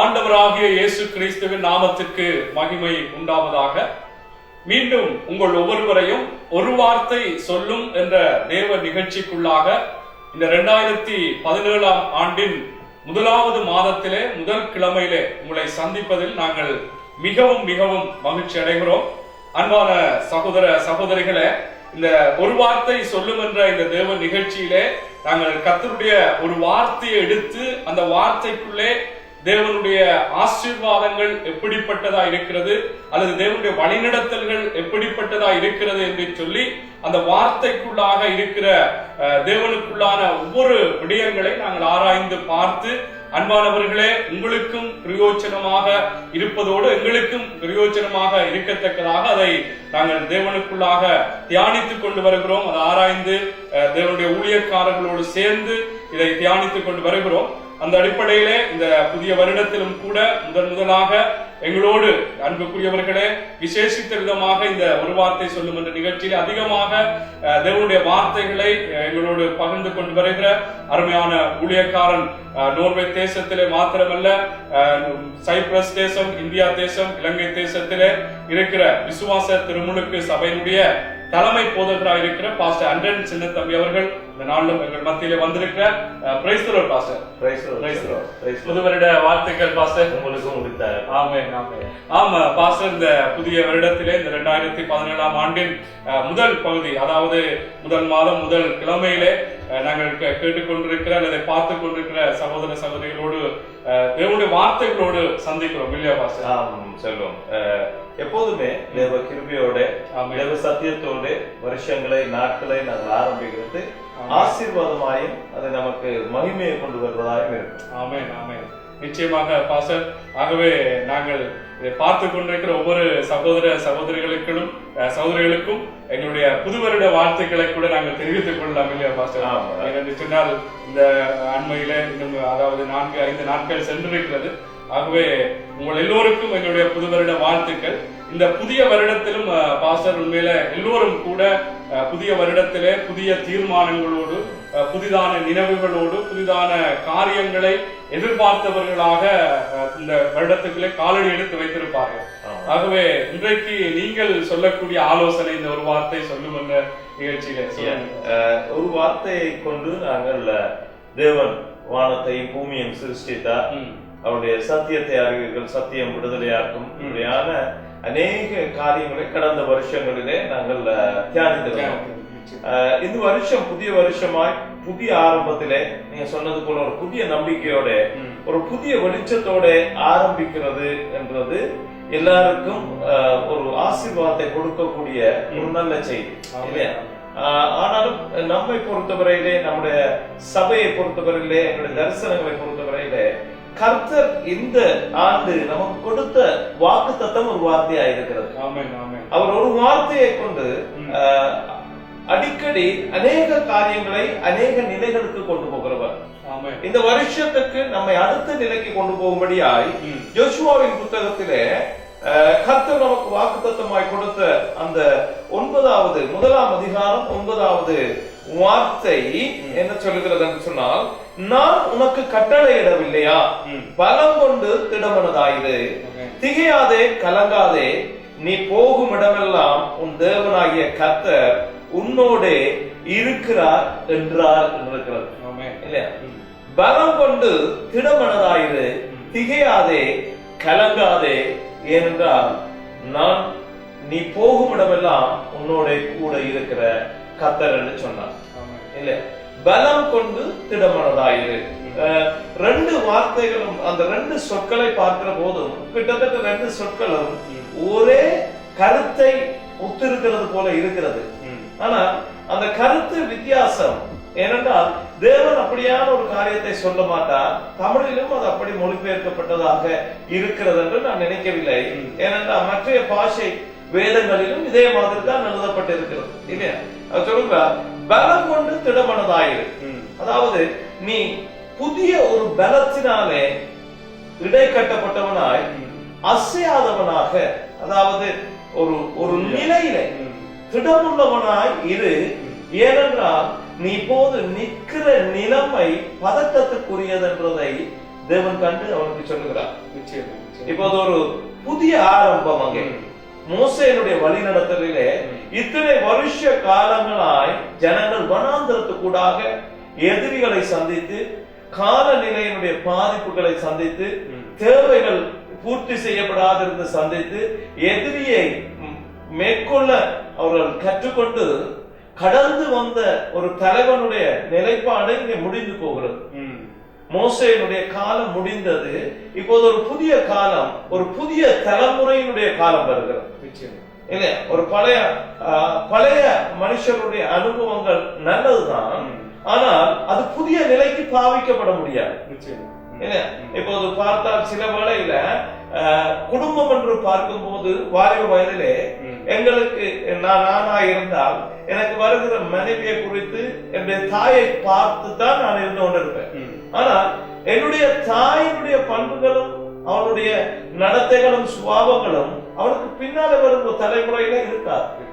ஆண்டவராகிய இயேசு கிறிஸ்துவின் நாமத்திற்கு மகிமை உண்டாவதாக. மீண்டும் உங்கள் ஒவ்வொருவரையும் ஒரு வார்த்தை சொல்லும் என்ற தேவ நிகழ்ச்சிக்குள்ளாக இந்த இரண்டாயிரத்தி பதினேழாம் ஆண்டின் முதலாவது மாதத்திலே முதல் கிழமையிலே உங்களை சந்திப்பதில் நாங்கள் மிகவும் மிகவும் மகிழ்ச்சி அடைகிறோம். அன்பான சகோதர சகோதரிகளே இந்த ஒரு வார்த்தை சொல்லும் என்ற இந்த தேவ நிகழ்ச்சியிலே நாங்கள் கத்தருடைய ஒரு வார்த்தையை எடுத்து அந்த வார்த்தைக்குள்ளே தேவனுடைய ஆசீர்வாதங்கள் எப்படிப்பட்டதா இருக்கிறது? அல்லது தேவனுடைய வழிநடத்தல்கள் எப்படிப்பட்டதா இருக்கிறது என்று சொல்லி அந்த வார்த்தைக்குள்ளாக இருக்கிற தேவனுக்குள்ளான ஒவ்வொரு விடயங்களை நாங்கள் ஆராய்ந்து பார்த்து அன்பானவர்களே உங்களுக்கும் பிரயோஜனமாக இருப்பதோடு எங்களுக்கும் பிரயோஜனமாக இருக்கத்தக்கதாக அதை நாங்கள் தேவனுக்குள்ளாக தியானித்துக் கொண்டு வருகிறோம். அதை ஆராய்ந்து தேவனுடைய ஊழியக்காரர்களோடு சேர்ந்து இதை தியானித்துக் கொண்டு வருகிறோம். அந்த அடிப்படையிலே இந்த புதிய வருடத்திலும் கூட முதன் முதலாக எங்களோடு அன்புக்குரியவர்களே விசேஷித்த விதமாக இந்த ஒரு வார்த்தை சொல்லும் என்ற நிகழ்ச்சியில் அதிகமாக தேவனுடைய வார்த்தைகளை எங்களோடு பகிர்ந்து கொண்டு வருகிற அருமையான ஊழியக்காரன் நோர்வே தேசத்திலே மாத்திரமல்ல சைப்ரஸ் தேசம் இந்தியா தேசம் இலங்கை தேசத்திலே இருக்கிற விசுவாச திருமுழுக்கு சபையினுடைய தலைமை போதகராக இருக்கிற பாஸ்டர் அண்டன் சின்னத்தம்பி அவர்கள் இந்த நாளிலும் எங்கள் மத்தியிலே வந்திருக்கிற பிரைஸ்தலர் பாஸ்டர். புது வருட வாழ்த்துக்கள் பாஸ்டர். உங்களுக்கும் உரித்த ஆமே ஆமே ஆமா பாஸ்டர் இந்த புதிய வருடத்திலே இந்த ரெண்டாயிரத்தி பதினேழாம் ஆண்டின் முதல் பகுதி அதாவது முதல் மாதம் முதல் கிழமையிலே நாங்கள் கேட்டுக்கொண்டிருக்கிற அல்லது பார்த்து கொண்டிருக்கிற சகோதர சகோதரிகளோடு தேவனுடைய வார்த்தைகளோடு சந்திக்கிறோம் இல்லையா பாஸ்டர்? ஆம் செல்வம் எப்போதுமே தேவ கிருபையோட. தேவ சத்தியத்தோட வருஷங்களை நாட்களை நாங்கள் ஆரம்பிக்கிறது. ஆசீர்வாதமாயும் அது நமக்கு மகிமையை கொண்டு வருவதாயும் இருக்கும். ஆமென் ஆமென். நிச்சயமாக பாஸ்டர். ஆகவே நாங்கள் இதை பார்த்து கொண்டிருக்கிற ஒவ்வொரு சகோதர சகோதரிகளுக்கும் சகோதரிகளுக்கும் எங்களுடைய புது வருட வாழ்த்துக்களை கூட நாங்கள் தெரிவித்துக் கொள்ளலாம் இல்லையா பாஸ்டர். ஏனென்று சொன்னால் இந்த அண்மையில இன்னும் அதாவது நான்கு ஐந்து நாட்கள் சென்றிருக்கிறது ஆகவே உங்கள் எல்லோருக்கும் எங்களுடைய புது வருட வாழ்த்துக்கள். இந்த புதிய வருடத்திலும் பாஸ்டர் உண்மையில எல்லோரும் கூட புதிய வருடத்திலே புதிய தீர்மானங்களோடு புதிதான நினைவுகளோடு புதிதான காரியங்களை எதிர்பார்த்தவர்களாக இந்த வருடத்துக்குள்ளே காலடி எடுத்து வைத்திருப்பார்கள். ஆகவே இன்றைக்கு நீங்கள் சொல்லக்கூடிய ஆலோசனை இந்த ஒரு வார்த்தை சொல்லும் என்ற நிகழ்ச்சியில ஒரு வார்த்தையை கொண்டு நாங்கள் தேவன் வானத்தையும் பூமியையும் சிருஷ்டித்தார். அவருடைய சத்தியத்தை அறிவீர்கள் சத்தியம் விடுதலையாக்கும். இப்படியான அநேக காரியங்களை கடந்த வருஷங்களிலே நாங்கள் அஹ், இந்த வருஷம் புதிய வருஷமாய் புதிய ஆரம்பத்திலே நீங்க சொன்னது போல ஒரு புதிய நம்பிக்கையோட. ஒரு புதிய வெளிச்சத்தோட ஆரம்பிக்கிறது என்றது எல்லாருக்கும் ஒரு ஆசீர்வாதத்தை கொடுக்கக்கூடிய ஒரு நல்ல செய்தி. இல்லையா? ஆனாலும் நம்மை பொறுத்தவரையிலே நம்முடைய சபையை பொறுத்தவரையிலே எங்களுடைய தரிசனங்களை பொறுத்தவரையிலே கர்த்தர் இந்த ஆண்டு நமக்கு கொடுத்த வாக்கு தத்தம் ஒரு வார்த்தையா இருக்கிறது அவர் ஒரு வார்த்தையை கொண்டு அடிக்கடி அநேக காரியங்களை அநேக நிலைகளுக்கு கொண்டு போகிறவர். இந்த வருஷத்துக்கு நம்மை அடுத்த நிலைக்கு கொண்டு போகும்படியாய் ம். யோசுவாவின் புத்தகத்திலே கர்த்தர் நமக்கு வாக்குத்தத்தமாய் கொடுத்த அந்த ஒன்பதாவது முதலாம் அதிகாரம் ஒன்பதாவது வார்த்தை என்ன சொல்லுகிறது என்று சொன்னால் நான் உனக்கு கட்டளையிடவில்லையா. பலம் கொண்டு திடமனதாயிரு. திகையாதே கலங்காதே நீ போகும் இடமெல்லாம் உன் தேவனாகிய கர்த்தர் உன்னோடே இருக்கிறார் என்றார் என்று இருக்கிறது இல்லையா. பலம் கொண்டு திடமனதாயிரு. திகையாதே கலங்காதே ஏனென்றால் நான் நீ போகும் இடமெல்லாம் உன்னோட கூட இருக்கிற கத்தர் என்று சொன்னான் ஆமென். இல்ல பலம் கொண்டு திடமனதாயிரு. ரெண்டு வார்த்தைகளும் அந்த ரெண்டு சொற்களை பார்க்கிற போதும் கிட்டத்தட்ட ரெண்டு சொற்களும் ஒரே கருத்தை ஒத்திருக்கிறது போல இருக்கிறது. ஆனா அந்த கருத்து வித்தியாசம் ஏனென்றால் தேவன் அப்படியான ஒரு காரியத்தை சொல்ல மாட்டார். தமிழிலும் அது அப்படி மொழிபெயர்க்கப்பட்டதாக இருக்கிறது என்று நான் நினைக்கவில்லை. ஏனென்றால் மற்ற பாஷை வேதங்களிலும் இதே மாதிரி தான் எழுதப்பட்டிருக்கிறது. இல்லையா? சொல்லுகிறார் பலம் கொண்டு திடமனதாயிரு. அதாவது நீ புதிய ஒரு பலத்தினாலே இடை கட்டப்பட்டவனாய். அசையாதவனாக அதாவது ஒரு ஒரு நிலையிலே. திடமுள்ளவனாய் இரு ஏனென்றால் நீ இப்போது நிற்கிற நிலைமை பதட்டத்துக்குரியது என்றதை தேவன் கண்டு அவனுக்கு சொல்லுகிறார். இப்போது ஒரு புதிய ஆரம்பம் அங்கே ம். மோசேனுடைய வழிநடத்தலிலே இத்தனை வருஷ காலங்களாய் ஜனங்கள் வனாந்திரத்துக்கூடாக எதிரிகளை சந்தித்து காலநிலையினுடைய பாதிப்புகளை சந்தித்து. தேவைகள் பூர்த்தி செய்யப்படாதிருந்து சந்தித்து எதிரியை மேற்கொள்ள அவர்கள் கற்றுக்கொண்டு கடந்து வந்த ஒரு தலைவனுடைய நிலைப்பாடு இங்கே முடிந்து போகிறது ம். மோசேனுடைய காலம் முடிந்தது இப்போது ஒரு புதிய காலம் ஒரு புதிய தலைமுறையினுடைய காலம் வருகிறது நிச்சயமா இல்லையா ஒரு பழைய பழைய மனுஷருடைய அனுபவங்கள் நல்லதுதான். ஆனால் அது புதிய நிலைக்கு பாவிக்கப்பட முடியாது இப்போது பார்த்தால் சில வேளையில குடும்பம் என்று பார்க்கும்போது வாலிப வயதிலே. எங்களுக்கு நான் நானா இருந்தால் எனக்கு வருகிற மனைவியை குறித்து என்னுடைய தாயை பார்த்து தான் நான் இருந்து கொண்டிருப்பேன். ஆனால் என்னுடைய தாயினுடைய பண்புகளும் அவனுடைய நடத்தைகளும் சுபாவங்களும் அவனுக்கு பின்னால வரும் தலைமுறையில இருக்காது.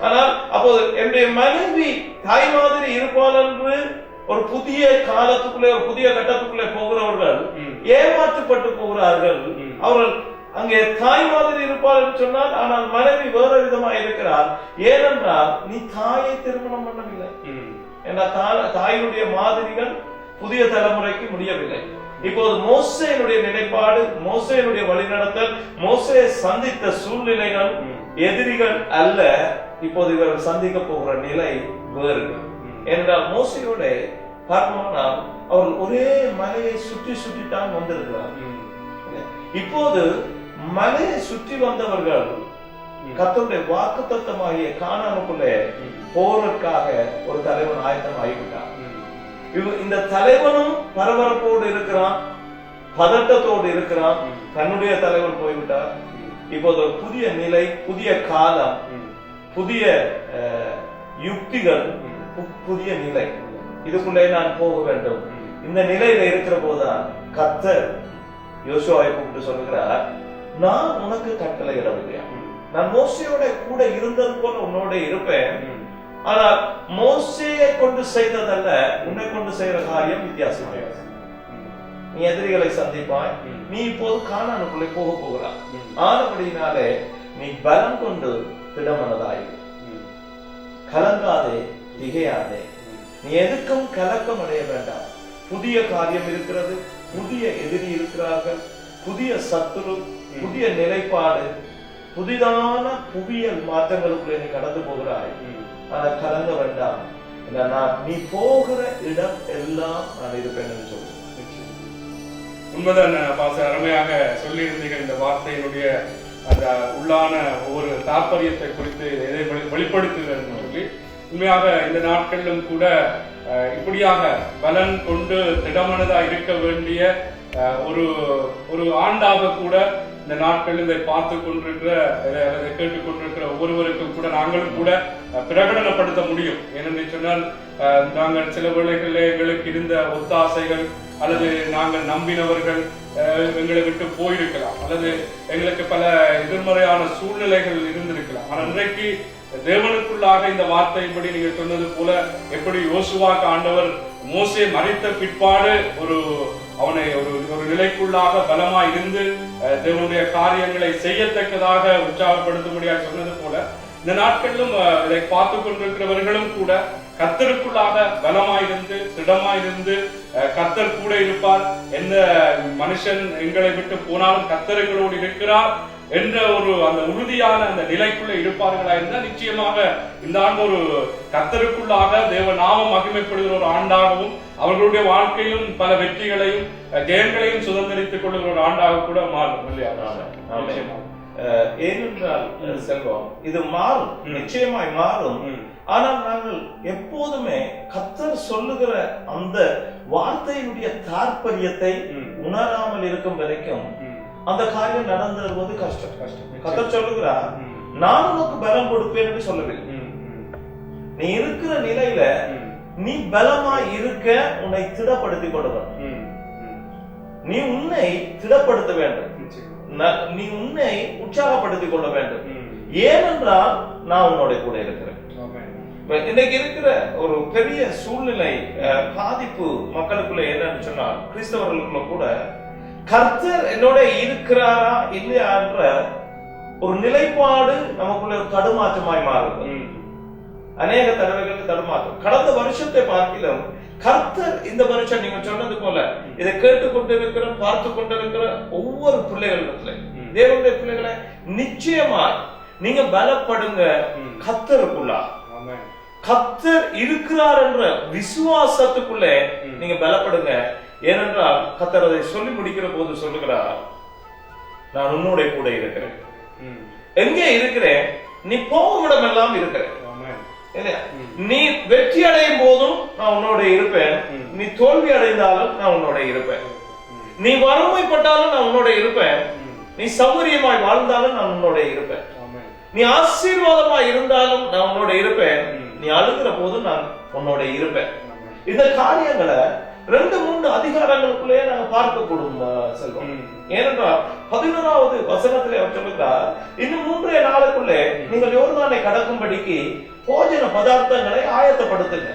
ஆனால் அப்போது என்னுடைய மனைவி தாய் மாதிரி இருப்பாள் என்று ஒரு புதிய காலத்துக்குள்ளே ஒரு புதிய கட்டத்துக்குள்ளே போகிறவர்கள் ஏமாற்றப்பட்டு போகிறார்கள். அவர்கள் அங்கே தாய் மாதிரி இருப்பாள் என்று சொன்னால் ஆனால் மனைவி வேற விதமா இருக்கிறார். ஏனென்றால் நீ தாயை திருமணம் பண்ணவில்லை. ம். தாயினுடைய மாதிரிகள் புதிய தலைமுறைக்கு முடியவில்லை. இப்போது மோசேனுடைய நிலைப்பாடு மோசேனுடைய வழிநடத்தல் மோசே சந்தித்த சூழ்நிலைகள். எதிரிகள் அல்ல இப்போது இவர்கள் சந்திக்க போகிற நிலை வேறு. என்றால் மோசையோட பார்ப்போம்னால் அவர்கள் ஒரே மலையை சுற்றி சுற்றித்தான் வந்திருக்கிறார் ம். இப்போது மலையை சுற்றி வந்தவர்கள். கத்தருடைய வாக்குத்தத்தமாகிய காணானுக்குள்ளே ம். போவதற்காக ஒரு தலைவன் ஆயத்தம் ஆகிவிட்டார் இந்த தலைவனும் பரபரப்போடு இருக்கிறான் பதட்டத்தோடு இருக்கிறான். தன்னுடைய தலைவன் போய்விட்டார். இப்போது ஒரு புதிய நிலை புதிய காலம். புதிய யுக்திகள் புதிய நிலை இதுக்குள்ளே நான் போக வேண்டும். இந்த நிலையில இருக்கிற போதுதான் கத்தர் யோசுவாவை கூப்பிட்டு சொல்லுகிறார் நான் உனக்கு கட்டளை இடவில்லையா. நான் மோசையோட கூட இருந்தது போல உன்னோட இருப்பேன். ஆனால் மோசையை கொண்டு செய்ததல்ல உன்னை கொண்டு செய்யற காரியம் வித்தியாசமாக நீ எதிரிகளை சந்திப்பாய் நீ இப்போது காணானுக்குள்ளே போக போகிறாய். ஆனபடினாலே நீ பலம் கொண்டு திடமனதாய் கலங்காதே திகையாதே. நீ எதுக்கும் கலக்கம் அடைய வேண்டாம். புதிய காரியம் இருக்கிறது புதிய எதிரி இருக்கிறார்கள் புதிய சத்துரு புதிய நிலைப்பாடு புதிதான புவியியல் மாற்றங்களுக்குள்ளே நீ கடந்து போகிறாய். கலங்க வேண்டாம். நான் நீ போகிற இடம் எல்லாம் நான் இருப்பேன் சொல்லுவேன் உண்மைதான் பாச அருமையாக சொல்லியிருந்தீங்க இந்த வார்த்தையினுடைய அந்த உள்ளான ஒவ்வொரு தாற்பயத்தை குறித்து எதை வெளிப்படுத்துகிறேன் சொல்லி. உண்மையாக இந்த நாட்களிலும் கூட அஹ், இப்படியாக பலன் கொண்டு திடமனதா இருக்க வேண்டிய அஹ், ஒரு ஒரு ஆண்டாக கூட இந்த நாட்கள் இதை பார்த்து கொண்டிருக்கிற அதை கேட்டுக் கொண்டிருக்கிற ஒவ்வொருவருக்கும் கூட நாங்களும் கூட பிரகடனப்படுத்த முடியும். ஏனென்று சொன்னால் அஹ், நாங்கள் சில வேளைகளில் எங்களுக்கு இருந்த ஒத்தாசைகள் அல்லது நாங்கள் நம்பினவர்கள் அஹ், எங்களை விட்டு போயிருக்கலாம். அல்லது எங்களுக்கு பல எதிர்மறையான சூழ்நிலைகள் இருந்திருக்கலாம். ஆனால் இன்றைக்கு தேவனுக்குள்ளாக இந்த வார்த்தையின்படி நீங்கள் சொன்னது போல எப்படி யோசுவாக்கு ஆண்டவர் மோசே மறித்த பிற்பாடு ஒரு அவனை ஒரு ஒரு நிலைக்குள்ளாக பலமா இருந்து தேவனுடைய காரியங்களை செய்யத்தக்கதாக உற்சாகப்படுத்தும்படியாக சொன்னது போல இந்த நாட்களிலும் அஹ், இதை பார்த்து கொண்டிருக்கிறவர்களும் கூட கத்தருக்குள்ளாக பலமாயிருந்து திடமாயிருந்து அஹ், கத்தர் கூட இருப்பார். எந்த மனுஷன் எங்களை விட்டு போனாலும் கத்தர் எங்களோடு இருக்கிறார். என்ற ஒரு அந்த உறுதியான அந்த நிலைக்குள்ள இருப்பார்களா இருந்தால் நிச்சயமாக இந்த ஆண்டு ஒரு கத்தருக்குள்ளாக தேவ நாமம் மகிமைப்படுகிற ஒரு ஆண்டாகவும் அவர்களுடைய வாழ்க்கையிலும் பல வெற்றிகளையும் ஜெயங்களையும் சுதந்திரித்துக் கொள்ளுகிற ஒரு ஆண்டாக கூட மாறும் இல்லையா ஏனென்றால் செல்வம் இது மாறும். நிச்சயமாய் மாறும். ஆனால் நாங்கள் எப்போதுமே கத்தர் சொல்லுகிற அந்த வார்த்தையினுடைய தாற்பயத்தை. உணராமல் இருக்கும் வரைக்கும். அந்த காரியம் நடந்து வருவது கஷ்டம் கஷ்டம். கத்தர் சொல்லுகிறார். நான் உனக்கு பலம் கொடுப்பேன் சொல்லவில்லை. நீ இருக்கிற நிலையில. நீ பலமாய் இருக்க உன்னை ம். ம். நீ உன்னை திடப்படுத்த வேண்டும். ந- உன்னை உற்சாகப்படுத்திக் கொள்ள வேண்டும். ஏனென்றால் நான் உன்னோட கூட இருக்கிறேன் இன்னைக்கு இருக்கிற ஒரு பெரிய சூழ்நிலை பாதிப்பு மக்களுக்குள்ள என்னன்னு சொன்னால் கிறிஸ்தவர்களுக்குள்ள கூட கர்த்தர் என்னோட இருக்கிறாரா இல்லையான்ற ஒரு நிலைப்பாடு நமக்குள்ள தடுமாற்றமாய் மாறுது. அநேக தடவைகளுக்கு தடுமாற்றம் கடந்த வருஷத்தை பார்க்கிலும் கர்த்தர் இந்த வருஷம் நீங்க சொன்னது போல இதை கேட்டுக்கொண்டு இருக்கிற பார்த்து கொண்டிருக்கிற ஒவ்வொரு பிள்ளைகளிடத்துல. தேவனுடைய பிள்ளைகளை நிச்சயமா நீங்க பலப்படுங்க. கத்தருக்குள்ளா. கத்தர் இருக்கிறார் என்ற விசுவாசத்துக்குள்ளே. நீங்க பலப்படுங்க ஏனென்றால் கத்தர் அதை சொல்லி முடிக்கிற போது சொல்லுகிறார் நான் உன்னோட கூட இருக்கிறேன். எங்கே இருக்கிறேன் நீ போகும் இடமெல்லாம் இருக்கிறேன். நீ வெற்றி அடையும் போதும் நான் உன்னோட இருப்பேன். நீ தோல்வி அடைந்தாலும் நான் உன்னோட இருப்பேன். நீ வறுமைப்பட்டாலும் நான் உன்னோட இருப்பேன். நீ சௌகரியமாய் வாழ்ந்தாலும் நான் உன்னோட இருப்பேன். நீ ஆசீர்வாதமாய் இருந்தாலும் நான் உன்னோட இருப்பேன். நீ அழுகிற போது நான் உன்னோட இருப்பேன். இந்த காரியங்களை ரெண்டு மூன்று அதிகாரங்களுக்குள்ளேயே நாங்க பார்க்கக்கூடும் செல்வம். ஏனென்றால் பதினோராவது வசனத்திலே அவர் சொல்லுகிறார் இன்னும் மூன்றே நாளுக்குள்ளே நீங்கள் யோர்தானை கடக்கும்படிக்கு போஜன பதார்த்தங்களை ஆயத்தப்படுத்துங்க.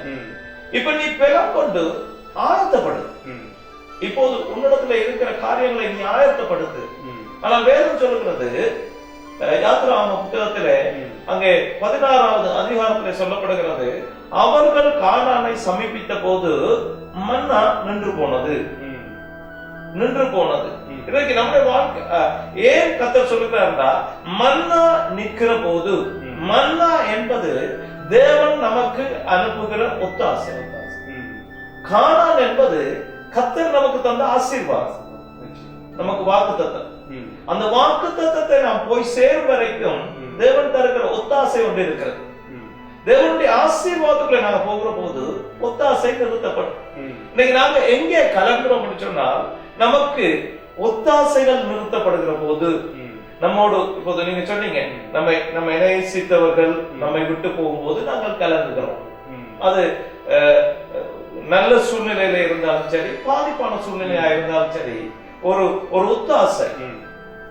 இப்ப நீ பெலம் கொண்டு ஆயத்தப்படு. இப்போது உன்னிடத்துல இருக்கிற காரியங்களை நீ ஆயத்தப்படுத்து. ஆனால் வேதம் சொல்லுகிறது யாத்திராம புத்தகத்திலே. அங்கே பதினாறாவது அதிகாரத்திலே சொல்லப்படுகிறது அவர்கள் கானானை சமீபித்த போது மன்னா நின்று போனது. நின்று போனது ம். இன்னைக்கு நம்முடைய வாழ்க்கை ஏன் கத்தர் சொல்லுகிறார்னா மன்னா நிற்கிற போது. மன்னா என்பது தேவன் நமக்கு அனுப்புகிற ஒத்தாசை ம். கானான் என்பது கத்தர் நமக்கு தந்த ஆசீர்வாதம் நமக்கு வாக்கு தத்தம் ம். அந்த வாக்கு தத்தத்தை நாம் போய் சேரும் வரைக்கும். தேவன் தருகிற ஒத்தாசை ஒன்று இருக்கிறது. தேவனுடைய ஆசீர்வாதத்துக்குள்ள நாங்க போகிற போது ஒத்தாசை நிறுத்தப்படும். இன்னைக்கு நாங்க எங்கே கலங்குறோம் சொன்னால் நமக்கு ஒத்தாசைகள் நிறுத்தப்படுகிற போது. நம்மோடு இப்போது நீங்க சொன்னீங்க நம்மை நம்ம நேசித்தவர்கள் நம்மை விட்டு போகும்போது நாங்கள் கலங்குகிறோம் ம். அது நல்ல சூழ்நிலையில இருந்தாலும் சரி பாதிப்பான சூழ்நிலையா இருந்தாலும் சரி ஒரு ஒரு ஒத்தாசை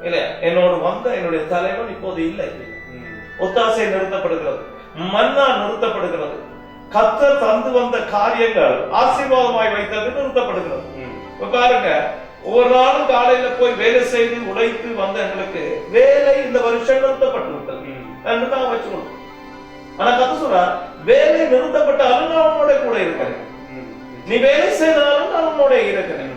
ம். இல்லையா? என்னோடு வந்த என்னுடைய தலைவன் இப்போது இல்லை. ஒத்தாசை நிறுத்தப்படுகிறது. மன்னா நிறுத்தப்படுகிறது. கத்த தந்து வந்த காரியங்கள் ஆசீர்வாதமாய் வைத்தது நிறுத்தப்படுகிறது. பாருங்க ஒவ்வொரு நாளும் காலையில போய் வேலை செய்து உழைத்து வந்த எங்களுக்கு வேலை இந்த வருஷம் நிறுத்தப்பட்டு விட்டது. நான் தான் வச்சுக்கணும். ஆனா கத்து சொல்ற வேலை நிறுத்தப்பட்டாலும் நான் உன்னோட கூட இருக்கிறேன். நீ வேலை செய்தாலும் நான் உன்னோட இருக்கிறேன்.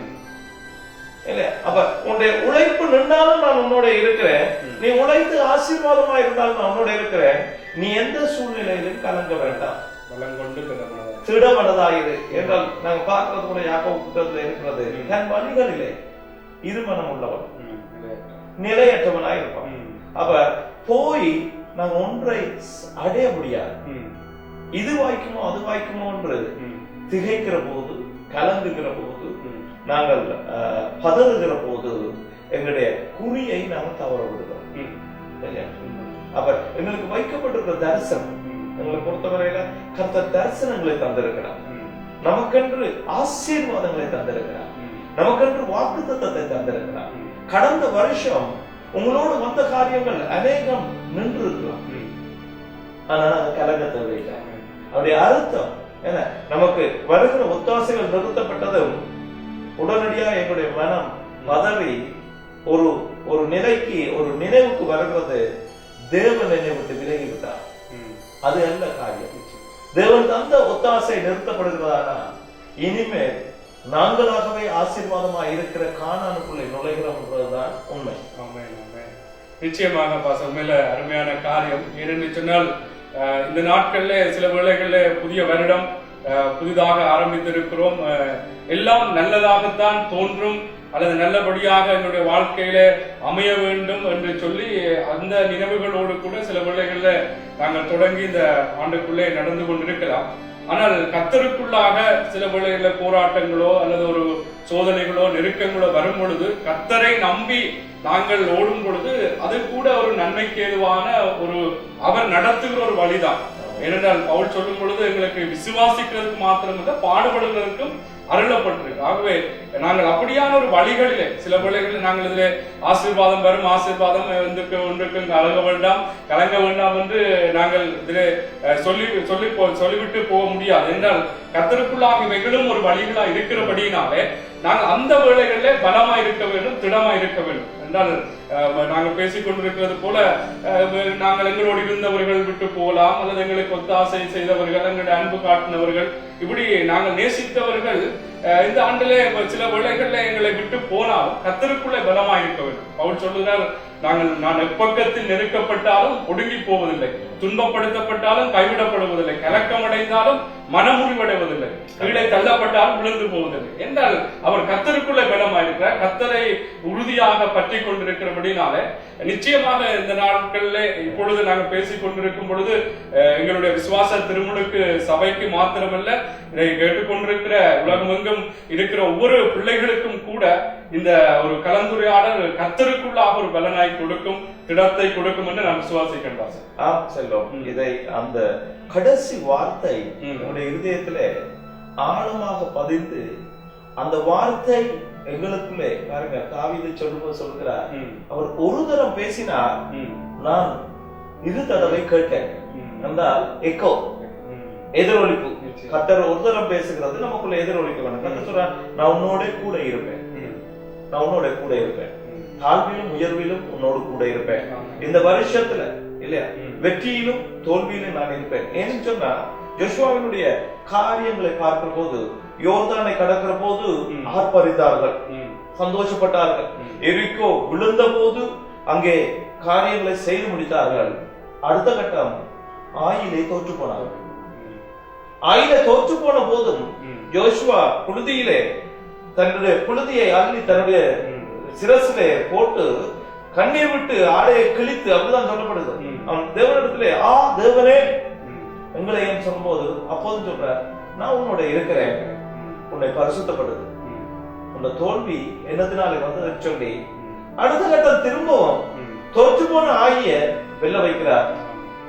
இல்லையா அப்ப உன்னுடைய உழைப்பு நின்றாலும் நான் உன்னோட இருக்கிறேன் நீ உழைத்து ஆசீர்வாதமா இருந்தாலும் நான் உன்னோட இருக்கிறேன் நீ எந்த சூழ்நிலையிலும் கலங்க வேண்டாம். திடமனதாயிரு என்றால் நாங்க பார்க்கறது கூட யாக்கோபு புத்தகத்துல இருக்கிறது. தன் வழிகளிலே இருமனம் உள்ளவன் ம். இல்லையா? நிலையற்றவனாய் இருப்பான் ம். அப்ப போய் நாங்க ஒன்றை அடைய முடியாது. இது வாய்க்குமோ அது வாய்க்குமோ என்று ம். திகைக்கிற போது கலங்குகிற போது. நாங்கள் பதறுகிற போது எங்களுடைய குறியை நாங்கள் தவற விடுகிறோம்? அப்ப எங்களுக்கு வைக்கப்பட்டிருக்கிற தரிசனம். எங்களை பொறுத்தவரையில கர்த்தர் தரிசனங்களை தந்திருக்கிறார். நமக்கென்று ஆசீர்வாதங்களை தந்திருக்கிறார். நமக்கென்று வாக்கு தத்தத்தை தந்திருக்கிறார். கடந்த வருஷம் உங்களோடு வந்த காரியங்கள் அநேகம் நின்று இருக்கலாம். ஆனா நாங்க கலங்க தேவையில்லை அவருடைய அர்த்தம் என்ன நமக்கு வருகிற ஒத்தாசைகள் நிறுத்தப்பட்டதும் உடனடியா எங்களுடைய மனம் பதறி ஒரு ஒரு நிலைக்கு ஒரு நினைவுக்கு வருகிறது. தேவன் என்னை விட்டு விலகி விட்டார் ம். அது அல்ல காரியம். தேவன் தந்த ஒத்தாசை நிறுத்தப்படுகிறதானா? இனிமேல் நாங்களாகவே ஆசீர்வாதமா இருக்கிற காணானுக்குள்ளே நுழைகிறோம் என்பதுதான் உண்மை. நிச்சயமாக பாச உண்மையில அருமையான காரியம். ஏனென்று சொன்னால் இந்த நாட்கள்ல சில வேளைகள்ல புதிய வருடம் புதிதாக ஆரம்பித்திருக்கிறோம். எல்லாம் நல்லதாகத்தான் தோன்றும் அல்லது நல்லபடியாக என்னுடைய வாழ்க்கையில அமைய வேண்டும் என்று சொல்லி அந்த நினைவுகளோடு கூட சில வேளைகள்ல நாங்கள் தொடங்கி இந்த ஆண்டுக்குள்ளே நடந்து கொண்டிருக்கலாம். ஆனால் கத்தருக்குள்ளாக சில வேளைகள்ல போராட்டங்களோ அல்லது ஒரு சோதனைகளோ நெருக்கங்களோ வரும் பொழுது கத்தரை நம்பி நாங்கள் ஓடும் பொழுது அது கூட ஒரு நன்மைக்கு ஏதுவான ஒரு அவர் நடத்துகிற ஒரு வழிதான். ஏனென்றால் பவுல் சொல்லும் பொழுது எங்களுக்கு விசுவாசிக்கிறதுக்கு மாத்திரமல்ல பாடுபடுகிறதுக்கும் அருளப்பட்டிருக்கு ஆகவே நாங்கள் அப்படியான ஒரு வழிகளிலே சில வேளைகளில் நாங்கள் இதிலே ஆசீர்வாதம் வரும் ஆசீர்வாதம் வந்து ஒன்றுக்கு கலங்க வேண்டாம் கலங்க வேண்டாம் என்று நாங்கள் இதிலே சொல்லி சொல்லி போ- சொல்லிவிட்டு போக முடியாது. என்றால் கத்தருக்குள்ளாக இவைகளும் ஒரு வழிகளா இருக்கிறபடியினாலே நாங்கள் அந்த வேளைகளிலே பலமா இருக்க வேண்டும் திடமா இருக்க வேண்டும். என்றால் நாங்கள் பேசிக் கொண்டிருக்கிறது போல நாங்கள் எங்களோடு இருந்தவர்கள் விட்டு போகலாம் அல்லது எங்களுக்கு ஒத்தாசை செய்தவர்கள் எங்களுடைய அன்பு காட்டினவர்கள். இப்படி நாங்கள் நேசித்தவர்கள் இந்த ஆண்டிலே சில வேளைகளில் எங்களை விட்டு போனால் கத்தருக்குள்ளே பலமாயிருக்க வேண்டும். அவர் சொல்லுகிறார் நாங்கள் நான் எப்பக்கத்தில் நெருக்கப்பட்டாலும் ஒடுங்கி போவதில்லை துன்பப்படுத்தப்பட்டாலும் கைவிடப்படுவதில்லை கலக்கமடைந்தாலும் மனமுறிவடைவதில்லை கீழே தள்ளப்பட்டாலும் விழுந்து போவதில்லை. என்றால் அவர் கத்தருக்குள்ளே பலமாயிருக்கிறார் கத்தரை உறுதியாக பற்றி கொண்டிருக்கிறபடினாலே நிச்சயமாக இந்த நாட்களிலே இப்பொழுது நாங்கள் பேசிக் கொண்டிருக்கும் பொழுது எங்களுடைய விசுவாச திருமுழுக்கு சபைக்கு மாத்திரமல்ல இதை கேட்டுக்கொண்டிருக்கிற உலகமெங்கும் இருக்கிற ஒவ்வொரு பிள்ளைகளுக்கும் கூட இந்த ஒரு கலந்துரையாடல் கத்தருக்குள்ளாக ஒரு பலனாய் கொடுக்கும் திடத்தை கொடுக்கும் என்று நான் விசுவாசிக்கின்றான் சார். ஆம் செல்வம். இதை அந்த கடைசி வார்த்தை. நம்முடைய இருதயத்திலே ஆழமாக பதிந்து அந்த வார்த்தை எங்களுக்குள்ளே பாருங்க தாவீது சொல்லும்போது சொல்கிறார் அவர் ஒரு தரம் பேசினார். நான் இரு தடவை கேட்டேன். என்றால் எக்கோ. எதிரொலிப்பு. கத்தர் ஒரு தரம் பேசுகிறது நமக்குள்ள எதிரொலிக்க வேணும் கத்தர் சொல்றார் நான் உன்னோட கூட இருப்பேன். நான் உன்னோட கூட இருப்பேன். தாழ்விலும் உயர்விலும் உன்னோடு கூட இருப்பேன். இந்த வருஷத்துல இல்லையா. வெற்றியிலும் தோல்வியிலும் நான் இருப்பேன். ஏன்னு சொன்னா யோசுவாவினுடைய காரியங்களை பார்க்கிற போது யோர்தானை கடக்கிற போது. ஆர்ப்பரித்தார்கள் சந்தோஷப்பட்டார்கள். எரிக்கோ விழுந்த போது அங்கே காரியங்களை செய்து முடித்தார்கள் அடுத்த கட்டம் ஆயிலே தோற்று போனார்கள் ஆயிலே தோற்று போன போதும். யோசுவா புழுதியிலே தன்னுடைய புழுதியை அள்ளி தன்னுடைய. சிரசிலே போட்டு கண்ணீர் விட்டு ஆடையை கிழித்து அப்படிதான் சொல்லப்படுது. அவன் தேவனிடத்திலே ஆ தேவனே ம். சொல்லும்போது அப்போதும் சொல்ற நான் உன்னோட இருக்கிறேன். உன்னை பரிசுத்தப்படுது. உன்னோட தோல்வி என்னத்தினாலே வந்ததுன்னு சொல்லி அடுத்த கட்டம் திரும்பவும் தோற்று போன ஆகிய வெல்ல வைக்கிறார்.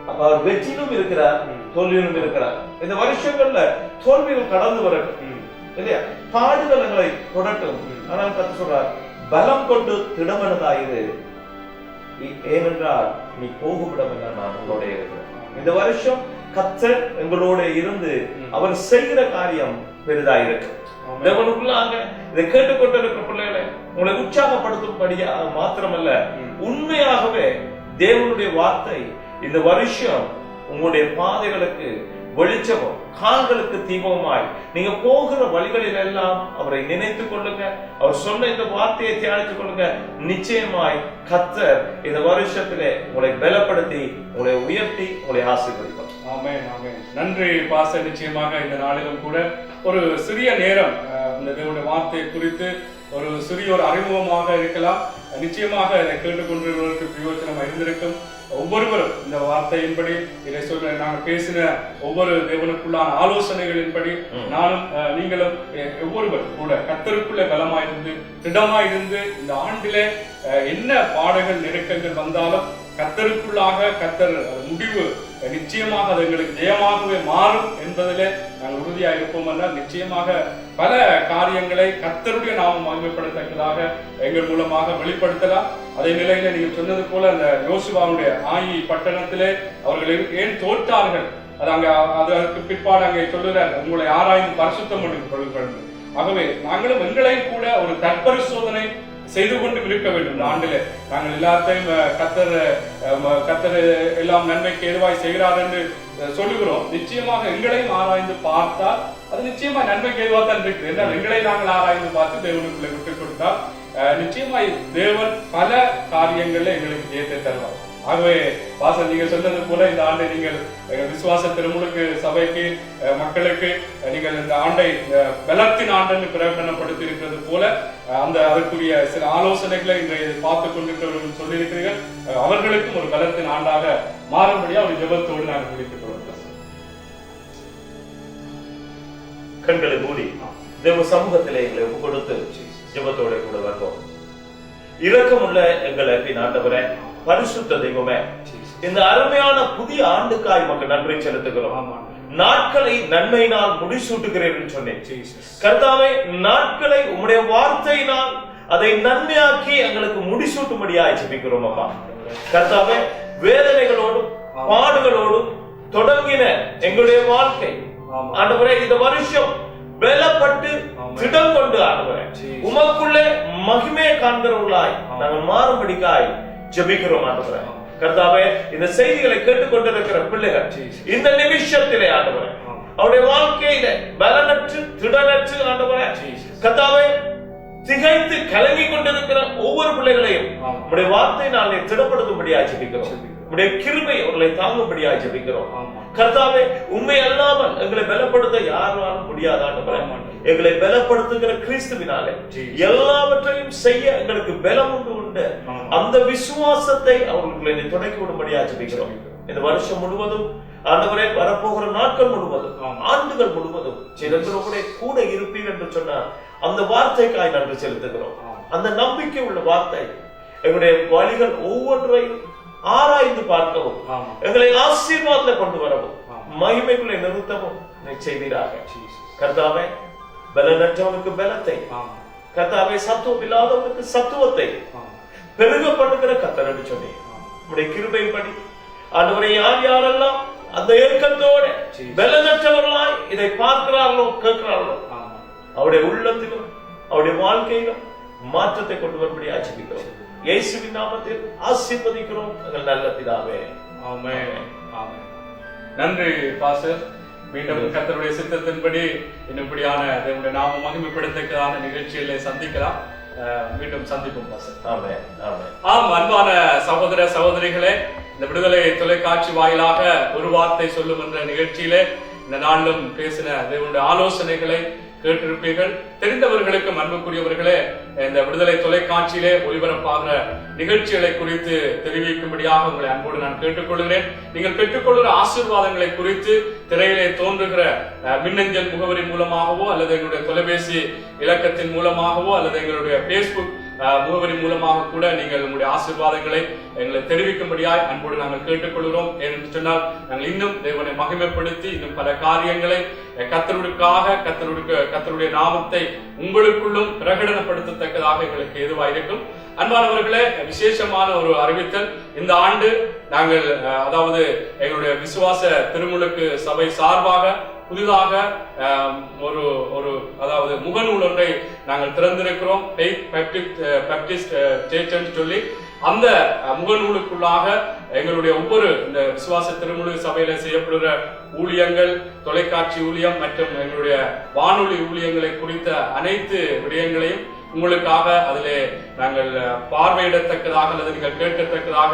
அப்ப அவர் வெற்றியிலும் இருக்கிறார் தோல்வியிலும் இருக்கிறார். இந்த வருஷங்கள்ல தோல்விகள் கடந்து வரட்டும். இல்லையா? பாடுகள் எங்களை தொடட்டும். ஆனால் கத்து சொல்றார் பலம் கொண்டு திடமனதாயிரு. ஏனென்றால் நீ போகுமிடம் என்ன நான் உங்களோட இருக்கிறேன். இந்த வருஷம் கத்தர் எங்களோட இருந்து. அவர் செய்கிற காரியம் பெரிதாயிருக்கு ஆமென். தேவனுக்குள்ளாக இதை கேட்டுக்கொண்டிருக்கிற பிள்ளைகளை உங்களை உற்சாகப்படுத்தும்படியா மாத்திரமல்ல. உண்மையாகவே தேவனுடைய வார்த்தை இந்த வருஷம் உங்களுடைய பாதைகளுக்கு வெளிச்சமும் கால்களுக்கு தீபமாய். நீங்க போகிற வழிகளில் எல்லாம் அவரை நினைத்துக் கொள்ளுங்க. அவர் சொன்ன இந்த வார்த்தையை தியானித்துக் கொள்ளுங்க. நிச்சயமாய் கத்தர் இந்த வருஷத்திலே உங்களை பலப்படுத்தி உங்களை உயர்த்தி உங்களை ஆசீர்வதிப்பார். ஆமே ஆமே நன்றி பாச நிச்சயமாக இந்த நாளிலும் கூட ஒரு சிறிய நேரம் அஹ், இந்த தேவனுடைய வார்த்தை குறித்து ஒரு சிறிய ஒரு அறிமுகமாக இருக்கலாம். நிச்சயமாக இதை கேட்டுக்கொண்டிருப்பவர்களுக்கு பிரயோஜனம் இருந்திருக்கும். ஒவ்வொருவரும் இந்த வார்த்தையின்படி இதை சொல்ல நாங்கள் பேசின ஒவ்வொரு தேவனுக்குள்ளான ஆலோசனைகளின்படி. நானும் நீங்களும் அஹ், ஒவ்வொருவர் கூட கத்தருக்குள்ள பலமாயிருந்து திடமாயிருந்து இந்த ஆண்டிலே என்ன பாடுகள் நெருக்கங்கள் வந்தாலும் கத்தருக்குள்ளாக கத்தர் முடிவு நிச்சயமாக அது எங்களுக்கு ஜெயமாகவே மாறும் என்பதிலே நாங்கள் உறுதியாக இருப்போம் என்றால் நிச்சயமாக பல காரியங்களை கத்தருடைய நாமம் மகிமைப்படத்தக்கதாக எங்கள் மூலமாக வெளிப்படுத்தலாம். அதே நிலையில நீங்கள் சொன்னது போல அந்த யோசுவாவுடைய ஆயி பட்டணத்திலே அவர்கள் ஏன் தோற்றார்கள்? அது அங்க அது பிற்பாடு அங்கே சொல்லுற உங்களை ஆராய்ந்து பரிசுத்தம் பண்ணும் கொள்ளுங்கள் ஆகவே நாங்களும் எங்களையும் கூட ஒரு தற்பரிசோதனை செய்து கொண்டு இருக்க வேண்டும். இந்த ஆண்டிலே நாங்கள் எல்லாத்தையும் கத்தர் ம- கத்தர் எல்லாம் நன்மைக்கு எதுவாய் செய்கிறார் என்று அஹ், சொல்லுகிறோம். நிச்சயமாக எங்களையும் ஆராய்ந்து பார்த்தால் அது நிச்சயமா நன்மைக்கு எதுவாக தான் இருக்கு. என்றால் எங்களை நாங்கள் ஆராய்ந்து பார்த்து தேவனுக்குள்ள விட்டுக் கொடுத்தால் அஹ், நிச்சயமாய் தேவன் பல காரியங்களில் எங்களுக்கு ஜெயத்தை தருவார். ஆகவே வாசல் நீங்க சொன்னது போல இந்த ஆண்டை நீங்கள் விசுவாச திருமுழுக்கு சபைக்கு மக்களுக்கு நீங்கள் இந்த ஆண்டை பலத்தின் ஆண்டு பிரகடனப்படுத்தி இருக்கிறது போல அந்த அதற்குரிய சில ஆலோசனைகளை இன்றைய பார்த்து கொண்டிருக்கிறவர்கள் சொல்லியிருக்கிறீர்கள். அவர்களுக்கும் ஒரு பலத்தின் ஆண்டாக மாறும்படியா ஒரு ஜெபத்தோடு நாங்கள் முடித்துக் கண்களை மூடி தேவ சமூகத்திலே எங்களை ஒப்பு கொடுத்து ஜபத்தோட கூட வருவோம். இரக்கமுள்ள எங்களை அன்பின் ஆண்டவரே பரிசுத்த தெய்வமே இந்த அருமையான புதிய ஆண்டுக்காய் மக்கள் நன்றி செலுத்துகிறோம் நாட்களை நன்மையினால் முடிசூட்டுகிறேன் சொன்னேன். கர்த்தாவே நாட்களை உம்முடைய வார்த்தையினால் அதை நன்மையாக்கி எங்களுக்கு முடிசூட்டும்படியாய் ஜெபிக்கிறோம் அம்மா கர்த்தாவே வேதனைகளோடும் பாடுகளோடும் தொடங்கின எங்களுடைய வாழ்க்கை. ஆண்டவரே இந்த வருஷம் பலப்பட்டு ஆமா. திடம் கொண்டு ஆண்டவரே. உமக்குள்ளே மகிமையை காண்கிறவர்களாய். நாங்கள் மாறும்படிக்காய் ஜெபிக்கிறோம் ஆண்டவரே. கர்த்தாவே இந்த செய்திகளை கேட்டுக்கொண்டிருக்கிற பிள்ளைகள். இந்த நிமிஷத்திலே ஆண்டவரே. அவருடைய வாழ்க்கையில பலனற்று திடனற்று ஆண்டவரே. கர்த்தாவே திகைத்து கலங்கி கொண்டிருக்கிற ஒவ்வொரு பிள்ளைகளையும். உடைய வார்த்தையினால் நீ திடப்படுத்தும்படியா ஜெபிக்கிறோம். உடைய கிருபை அவர்களை தாங்கும்படியா ஜெபிக்கிறோம். கர்த்தாவே உண்மை அல்லாமல் எங்களை பலப்படுத்த யாராலும் முடியாது ஆண்டவரே ஆமா. எங்களை பலப்படுத்துகிற கிறிஸ்துவினாலே. எல்லாவற்றையும் செய்ய எங்களுக்கு பலம் உண்டு உண்டு. அந்த விசுவாசத்தை அவர்களை நீ தொடக்கி விடும்படியா ஜெபிக்கிறோம் இந்த வருஷம் முழுவதும் ஆண்டவரே வரப்போகிற நாட்கள் முழுவதும். ஆண்டுகள் முழுவதும் சிறந்தவர்களே கூட இருப்பீர் என்று சொன்ன அந்த வார்த்தைக்காய் நன்றி செலுத்துகிறோம். அந்த நம்பிக்கை உள்ள வார்த்தை எங்களுடைய வழிகள் ஒவ்வொன்றையும் ஆராய்ந்து பார்க்கவும். எங்களை ஆசீர்வாதத்தை கொண்டு வரவும். மகிமைக்குள்ளே நிறுத்தவும் செய்வீராக. கர்த்தாவே பலனற்றவனுக்கு பலத்தை. கர்த்தாவே சத்துவம் இல்லாதவனுக்கு சத்துவத்தை. பெருக பண்ணுகிற கத்தர் என்று சொன்னேன் உடைய கிருபையின்படி ஆண்டவரை யார் யாரெல்லாம் அந்த ஏக்கத்தோட. பலனற்றவர்களாய் இதை பார்க்கிறார்களோ கேட்கிறார்களோ. அவருடைய உள்ளத்திலும் அவருடைய வாழ்க்கையிலும் மாற்றத்தை கொண்டு வரும்படி ஆட்சிக்கிறோம் இயேசுவின் நாமத்தில் ஆசீர்வதிக்கிறோம். எங்கள் நல்ல பிதாவே. ஆமென். ஆமென். நன்றி பாஸ்டர். மீண்டும் கர்த்தருடைய சித்தத்தின்படி இன்னும்படியான தேவனுடைய நாம மகிமைப்படுத்தக்கான நிகழ்ச்சிகளை சந்திக்கலாம். மீண்டும் சந்திப்போம் பாஸ்டர். ஆமென். ஆம் அன்பான சகோதர சகோதரிகளே இந்த விடுதலை தொலைக்காட்சி வாயிலாக ஒரு வார்த்தை சொல்லும் என்ற நிகழ்ச்சியிலே இந்த நாளிலும் பேசின தேவனுடைய ஆலோசனைகளை கேட்டிருப்பீர்கள். தெரிந்தவர்களுக்கு அன்புக்குரியவர்களே இந்த விடுதலை தொலைக்காட்சியிலே ஒளிபரப்பாகிற நிகழ்ச்சிகளை குறித்து தெரிவிக்கும்படியாக உங்களை அன்போடு நான் கேட்டுக்கொள்கிறேன். நீங்கள் பெற்றுக்கொள்கிற ஆசீர்வாதங்களை குறித்து திரையிலே தோன்றுகிற அஹ், மின்னஞ்சல் முகவரி மூலமாகவோ அல்லது எங்களுடைய தொலைபேசி இலக்கத்தின் மூலமாகவோ அல்லது எங்களுடைய பேஸ்புக் முகவரி மூலமாக கூட நீங்கள் உங்களுடைய ஆசீர்வாதங்களை எங்களை தெரிவிக்கும்படியாய் அன்போடு நாங்கள் கேட்டுக்கொள்கிறோம். என்று சொன்னால் நாங்கள் இன்னும் தேவனை மகிமைப்படுத்தி இன்னும் பல காரியங்களை கத்தருடுக்காக கத்தருடுக்கு கத்தருடைய நாமத்தை உங்களுக்குள்ளும் பிரகடனப்படுத்தத்தக்கதாக எங்களுக்கு எதுவாக இருக்கும். அன்பானவர்களே விசேஷமான ஒரு அறிவித்தல். இந்த ஆண்டு நாங்கள் அஹ், அதாவது எங்களுடைய விசுவாச திருமுழுக்கு சபை சார்பாக புதிதாக ஒரு ஒரு அதாவது முகநூல் ஒன்றை நாங்கள் திறந்திருக்கிறோம். Faith Baptist, சொல்லி அந்த முகநூலுக்குள்ளாக எங்களுடைய ஒவ்வொரு இந்த விசுவாச திருமுழு சபையில செய்யப்படுகிற ஊழியங்கள் தொலைக்காட்சி ஊழியம் மற்றும் எங்களுடைய வானொலி ஊழியங்களை குறித்த அனைத்து விடயங்களையும் உங்களுக்காக அதிலே நாங்கள் பார்வையிடத்தக்கதாக அல்லது நீங்கள் கேட்கத்தக்கதாக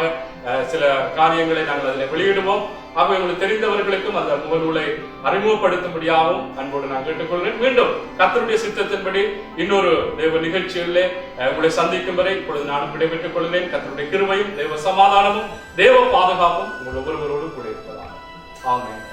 சில காரியங்களை நாங்கள் அதில் வெளியிடுவோம். ஆக உங்களுக்கு தெரிந்தவர்களுக்கும் அந்த முகநூலை அறிமுகப்படுத்தும்படியாகவும் அன்போடு நான் கேட்டுக்கொள்கிறேன். மீண்டும் கத்தருடைய சித்தத்தின்படி இன்னொரு தேவ நிகழ்ச்சிகளிலே அஹ், உங்களை சந்திக்கும் வரை இப்பொழுது நான் விடைபெற்றுக் கொள்கிறேன். கத்தருடைய கிருமையும் தேவ சமாதானமும் தேவ பாதுகாப்பும் உங்கள் ஒவ்வொருவரோடு கூட இருப்பதாக. ஆமாம்